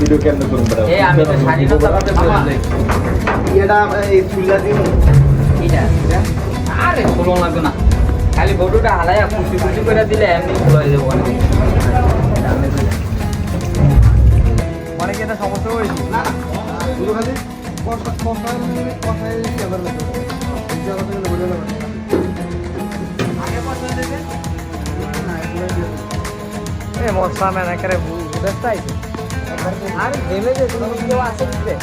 Video কেমনে করুন এটা এই চুল্লা দিন আরে খোলো লাগবে না। খালি ফটোটা হালাইয়া খুশি খুশি করে দিলে এমনি খোলা হয়ে যাব অনেক। এটা সমস্যা হয়েছে। না শুধু খালি একেবারে বুঝতে আইছে আর যে কেউ আছে দিতে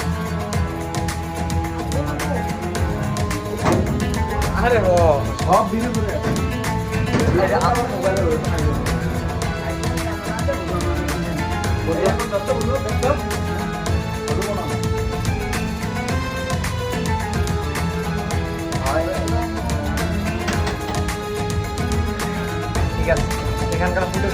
আরে ও। সব করে ঠিক আছে এখানকার ফুটেজ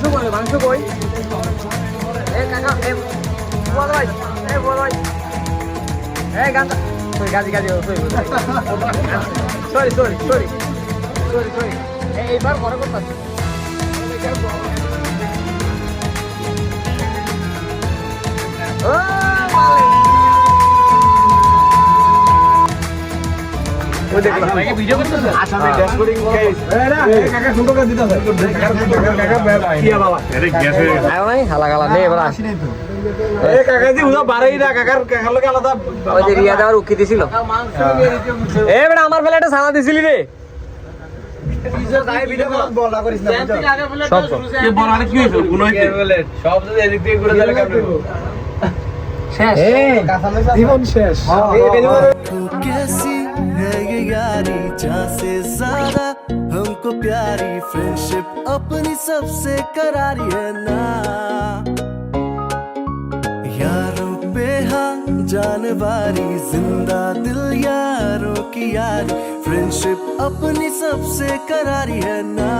মাংস কই মাংস কই এ, কাকা, এ এ এ গাজি Gazi sorry sorry. Sorry sorry sorry sorry এইবার বড় করতে ও! দিছিল এ বেটা আমার বেলা একটা সালা দিছিলি রে বলা করিস না সব সব কি বলার কি হইছে কোন সব যদি এদিক থেকে ঘুরে দিলে শেষ জীবন শেষ ये यारी जहाँ से ज़्यादा हमको प्यारी फ्रेंडशिप अपनी सबसे करारी है ना। यारों पे हाँ जानवारी, ज़िंदा दिल यारों की यारी फ्रेंडशिप अपनी सबसे करारी है ना।